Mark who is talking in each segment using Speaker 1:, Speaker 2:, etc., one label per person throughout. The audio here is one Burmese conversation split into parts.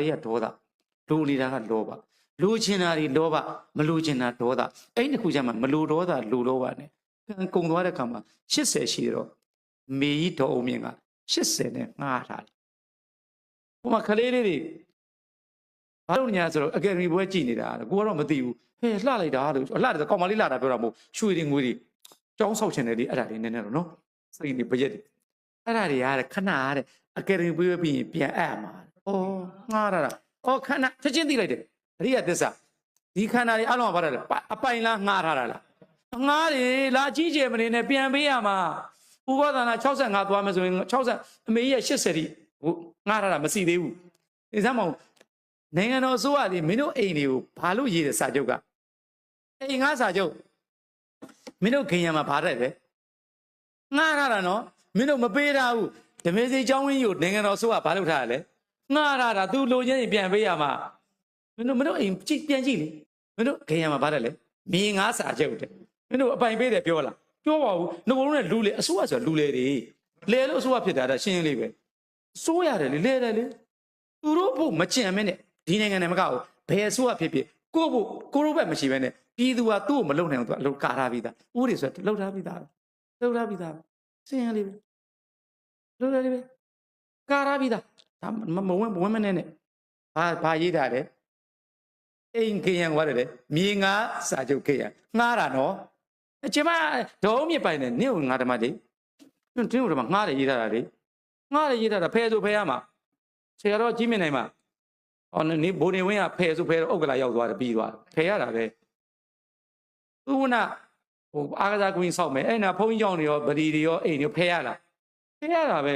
Speaker 1: တွေကဒေါသလူနေတာကလောဘလူချင်တာတွေလောဘမလူချင်တာဒေါသအဲ့ဒီတစ်ခုကျမှမလူဒေါသလူလောဘနဲ့ကံကုံသွားတဲ့ခါမှာ80ရှိတော့မေကြီးတော်အောင်မြင့်က80နဲ့ငှားထားတယ်ဟိုမှာခလေးလေးတွေဘာလို့ညာဆိုတော့အကယ်ဒမီဘွဲကြည်နေတာကိုကတော့မသိဘူးဟဲ့လှလိုက်တာလို့လှတယ်ကောင်မလေးလှတာပြောတာမဟုတ်ရွှေတွေငွေတွေတောင်းဆောက်ချင်တယ်လေအဲ့ဒါတွေနည်းနည်းတော့နော်စိတ်တွေပရက်တွေအဲ့ဒါတွေကတဲ့ခဏတဲ့အကယ်ဒမီဘွဲပြီးရင်ပြန်အပ်မှာ ဩငှားရတာဩခဏချက်ချင်းသိလိုက်တယ်အရိယသစ္စာဒီခန္ဓာတွေအလုံးကဘာလဲအပိုင်လားငှားထားတာလားငှားတယ်လာကြီးကျယ်မနေနဲ့ပြန်ပေးရမှာဥပဒနာ65သွားမယ်ဆိုရင်60အမေကြီးက80တိဟိုငှားထားတာမစီသေးဘူးဒီစမ်းမအောင်နိုင်ငံတော်အစိုးရလေးမင်းတို့အိမ်တွေကိုဘာလို့ရေးတဲ့စာချုပ်ကအိမ်ငှားစာချုပ်မင်းတို့ခင်ရမှာဘာတဲ့လဲငှားထားတာနော်မင်းတို့မပေးတာဘူးဓမေစီကျောင်းဝင်းကြီးကိုနိုင်ငံတော်အစိုးရဘာလုပ်ထားရလဲ ငှားထားတာ तू လိုချင်ရင်ပြန်ပေးရမှာမင်းတို့မင်းတို့အိမ်ကြည့်ပြန်ကြည့်လေမင်းတို့ခင်ရမှာဘာတဲ့လဲမြေငှားစာချုပ်တဲ့မင်းတို့အပိုင်ပေးတယ်ပြောလားပြောပါဘူးငကိုလုံးနဲ့လူလေအစိုးရဆိုလူလေတွေလေလို့အစိုးရဖြစ်တာဒါရှင်းရှင်းလေးပဲစိုးရတယ်လေလေတယ်လေသူတို့ဖို့မကြံမဲနဲ့ဒီနိုင်ငံနဲ့မကဘူးဘယ်အစိုးရဖြစ်ဖြစ်ကိုဖို့ကိုရိုးဘက်မရှိဘဲနဲ့ပြည်သူကသူ့ကိုမလုံနိုင်ဘူးသူအလုပ်ကာထားပြီးသားဥပဒေဆိုတော့လှုပ်ထားပြီးသားလှုပ်ထားပြီးသားစင်ရလေးပဲလှုပ်ထားလေးပဲကာထားပြီးသား ဒါမမဝင်မဝင်မနဲ့နဲ့ဘာဘာရေးတာလဲအိမ်ခင်ရန်ကွာတယ်လေမြေငါစာချုပ်ခင်ရန်ငှားတာနော်အကျမဒေါ်မြစ်ပိုင်နဲ့နင့်ကိုငါဓမ္မလေးနင့်တို့ဓမ္မငှားတယ်ရေးထားတာလေငှားတယ်ရေးထားတာဖဲဆိုဖဲရမှာဆရာတော်ကြီးမြင့်နိုင်မှာဟောနေဘိုးနေဝင်းကဖဲဆိုဖဲတော့ဥက္ကလာရောက်သွားတယ်ပြီးသွားတယ်ဖဲရတာပဲသူကနာဟိုအားကစားကွင်းဆောက်မယ်အဲ့နာဘုန်းကြီးကြောင့်တွေရောဗဒီတွေရောအိမ်တွေဖဲရတာဖဲရတာပဲ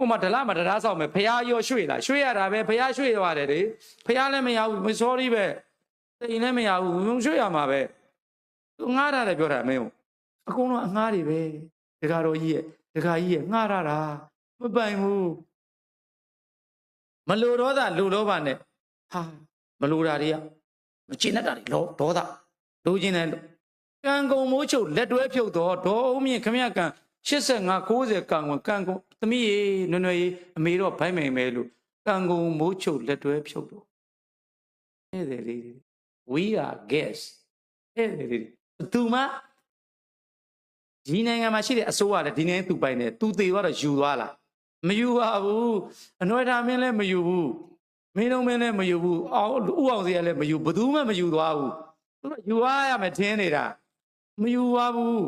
Speaker 1: ဟိုမှာဒလမှာတရားဆောက်မယ်ဖះရောရွှေ့လာရွှေ့ရတာပဲဖះရွှေ့သွားတယ်လေဖះလည်းမရဘူးမ sorry ပဲတိမ်လည်းမရဘူးရွှေ့ရမှာပဲသူငားရတယ်ပြောတာမင်းအကုန်လုံးအငားတွေပဲဒကာတော်ကြီးရဲ့ဒကာကြီးရဲ့ငားရတာမပိုင်ဘူးမလိုတော့တာလိုတော့ပါနဲ့ဟာမလိုတာတွေကမချင်တတ်တာတွေလောဒေါသလိုချင်တယ်လို့ကံကုံမိုးချုပ်လက်တွဲဖြုတ်တော့ဒေါ်အုံးမြင့်ခမရကံ 85 90ကံကုံကံကုံသမီးရေနွယ်နွယ်ရေအမေတော့ဘိုင်းမိန်မဲလို့ကံကုံမိုးချုပ်လက်တွဲဖြုတ်တော့အဲ့ဒါလေး we are guests အဲ့ဒါလေးသူမဒီနိုင်ငံမှာရှိတဲ့အစိုးရလည်းဒီနိုင်ငံသူပိုင်တယ်သူသေးသွားတော့ယူသွားလားမယူပါဘူးအနွယ်ထားမင်းလည်းမယူဘူးမင်းလုံးမင်းလည်းမယူဘူးအောင်ဥအောင်စီကလည်းမယူဘယ်သူမှမယူသွားဘူးသူတို့ယူသွားရမယ်ထင်းနေတာမယူပါဘူး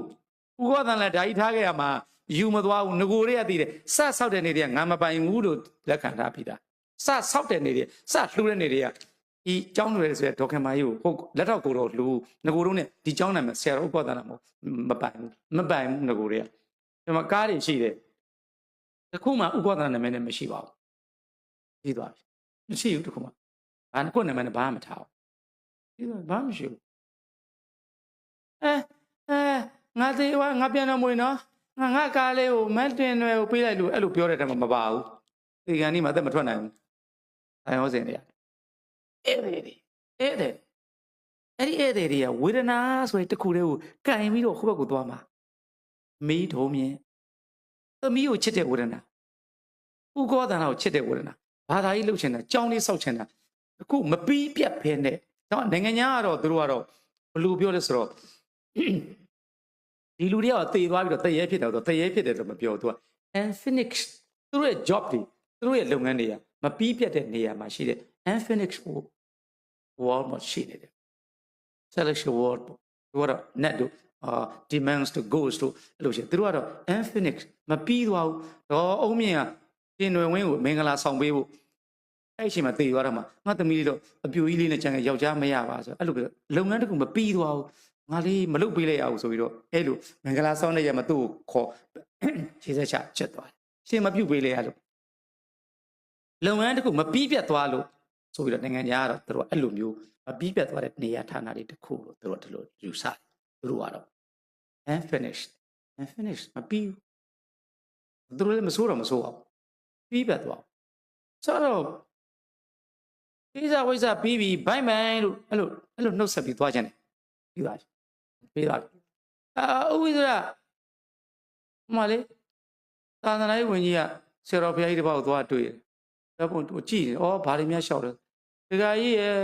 Speaker 1: ဥက္ကဋ္ဌလည်းဓာကြီးထားခဲ့ရမှာယူမသွားဘူးငကိုတွေကတည်တယ်စဆောက်တဲ့နေတွေကငါမပိုင်ဘူးလို့လက်ခံထားပြီးသားစဆောက်တဲ့နေတွေစလှူတဲ့နေတွေကဒီကျောင်းတွေဆိုရဒေါခင်မာကြီးကိုဟုတ်လက်တော့ကိုတော့လှူငကိုတို့နဲ့ဒီကျောင်းနာမည်ဆရာတော်ဥက္ကဋ္ဌလည်းမဟုတ်မပိုင်ဘူးမပိုင်ဘူးငကိုတွေကဒီမှာကားတွေရှိတယ်တခုမှဥက္ကဋ္ဌနာမည်နဲ့မရှိပါဘူးပြီးသွားပြီမရှိဘူးတခုမှဘာကိုနာမည်နဲ့ဘာမှမထားဘူးပြီးသွားဘာမှမရှိဘူးအဲအဲ ငါသေးဝါငါပြန်တော့မွေနော်ငါငါကားလေးကိုမတ်တင်တွေကိုပေးလိုက်လို့အဲ့လိုပြောတဲ့တည်းမှာမပါဘူးဒီကန်ဒီမှာသက်မထွက်နိုင်ဘူးအဲဟောစင်တွေကအဲ့ဒီဒီအဲ့ဒီအဲ့ဒီအဲ့ဒီတွေကဝေဒနာဆိုတဲ့တစ်ခုတည်းကိုကင်ပြီးတော့ဟိုဘက်ကိုသွားမှာမီးထုံးမြင်သမီးကိုချစ်တဲ့ဝေဒနာဥကောသနာကိုချစ်တဲ့ဝေဒနာဘာသာကြီးလှုပ်ချင်တာကြောင်းလေးစောက်ချင်တာအခုမပီးပြတ်ဖဲနဲ့တော့နိုင်ငံညာကတော့သူတို့ကတော့ဘယ်လိုပြောလဲဆိုတော့ ဒီလူတွေကတေသွားပြီးတော့တရေဖြစ်တယ်တော့တရေဖြစ်တယ်တော့မပြောသူက unfinished သူတို့ရဲ့ job တွေသူတို့ရဲ့လုပ်ငန်းတွေကမပြီးပြတ်တဲ့နေရာမှာရှိတဲ့ unfinished wall မှာရှိနေတယ် selection wall သူကတော့ net တို့အာ demands to goes တို့အဲ့လိုရှိတယ်သူတို့ကတော့ unfinished မပြီးသွားဘူးတော့အုံးမြင့်ကတင်ွယ်ဝင်းကိုမင်္ဂလာဆောင်ပေးဖို့အဲ့အချိန်မှာတေသွားတော့မှငါသမီးလေးတော့အပြူကြီးလေးနဲ့ကြံခဲ့ယောက်ျားမရပါဆိုအဲ့လိုပဲလုပ်ငန်းတစ်ခုမပြီးသွားဘူး ငါလေးမလုပ်ပေးလိုက်ရအောင်ဆိုပြီးတော့အဲ့လိုမင်္ဂလာဆောင်တဲ့ရမှာသူ့ကိုခေါ်ခြေဆက်ချချက်သွားတယ်ရှင်မပြုတ်ပေးလိုက်ရလို့လုပ်ငန်းတစ်ခုမပြီးပြတ်သွားလို့ဆိုပြီးတော့နိုင်ငံသားကတော့သူတို့အဲ့လိုမျိုးမပြီးပြတ်သွားတဲ့နေရာဌာနတွေတစ်ခုလို့သူတို့ဒီလိုယူဆတယ်သူတို့ကတော့ unfinished unfinished မပြီးဘူးသူတို့လည်းမဆိုးတော့မဆိုးအောင်ပြီးပြတ်သွားဆိုတော့ကိစ္စဝိစ္စပြီးပြီဘိုင်ဘိုင်လို့အဲ့လိုအဲ့လိုနှုတ်ဆက်ပြီးသွားကြတယ် ပြီးပါပြီပြီးပါပြီအာဥဝိဒရာဟိုမလေးသာသနာ့ရေးဝန်ကြီးကဆရာတော်ဘုရားကြီးတစ်ပါးကိုသွားတွေ့တယ်ဒါပုံသူကြည့်တယ်ဩဘာတွေများလျှောက်တယ်ဒကာကြီးရဲ့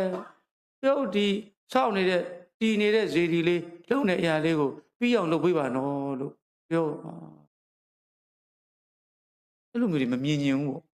Speaker 1: ပြုတ်ဒီစောင့်နေတဲ့တီနေတဲ့ဇေဒီလေးလုံတဲ့အရာလေးကိုပြီးအောင်လုပ်ပေးပါနော်လို့ပြောအဲ့လိုမျိုးတွေမမြင်ကျင်ဘူးပေါ့